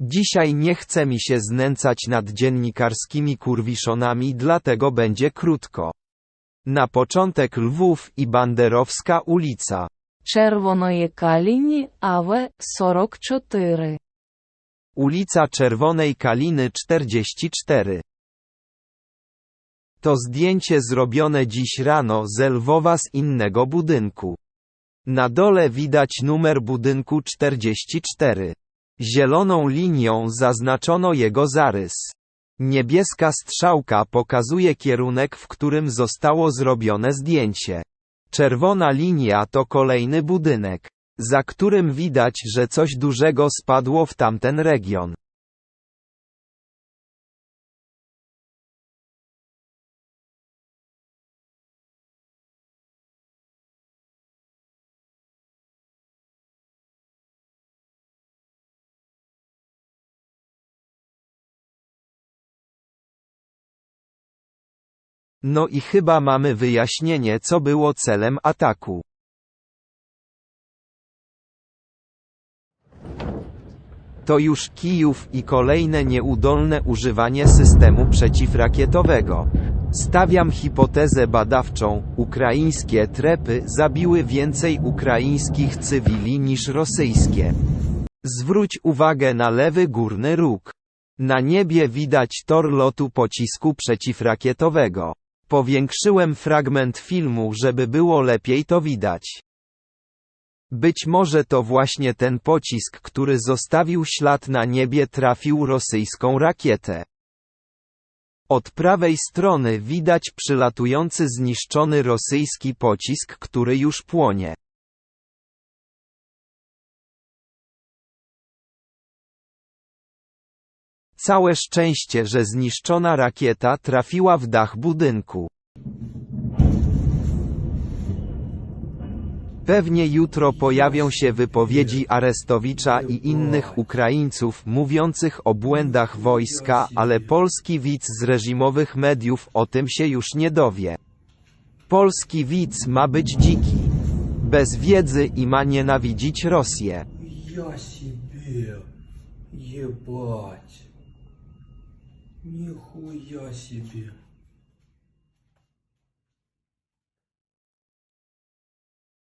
Dzisiaj nie chce mi się znęcać nad dziennikarskimi kurwiszonami dlatego będzie krótko. Na początek Lwów i Banderowska ulica. Czerwonej Kalini, AW 44. Ulica Czerwonej Kaliny 44. To zdjęcie zrobione dziś rano z Lwowa z innego budynku. Na dole widać numer budynku 44. Zieloną linią zaznaczono jego zarys. Niebieska strzałka pokazuje kierunek, w którym zostało zrobione zdjęcie. Czerwona linia to kolejny budynek, za którym widać, że coś dużego spadło w tamten region. No i chyba mamy wyjaśnienie co było celem ataku. To już Kijów i kolejne nieudolne używanie systemu przeciwrakietowego. Stawiam hipotezę badawczą, ukraińskie trepy zabiły więcej ukraińskich cywili niż rosyjskie. Zwróć uwagę na lewy górny róg. Na niebie widać tor lotu pocisku przeciwrakietowego. Powiększyłem fragment filmu, żeby było lepiej to widać. Być może to właśnie ten pocisk, który zostawił ślad na niebie trafił rosyjską rakietę. Od prawej strony widać przylatujący zniszczony rosyjski pocisk, który już płonie. Całe szczęście, że zniszczona rakieta trafiła w dach budynku. Pewnie jutro pojawią się wypowiedzi Arestowicza i innych Ukraińców mówiących o błędach wojska, ale polski widz z reżimowych mediów o tym się już nie dowie. Polski widz ma być dziki, bez wiedzy i ma nienawidzić Rosję. Ja siebie jebać. Нихуя себе.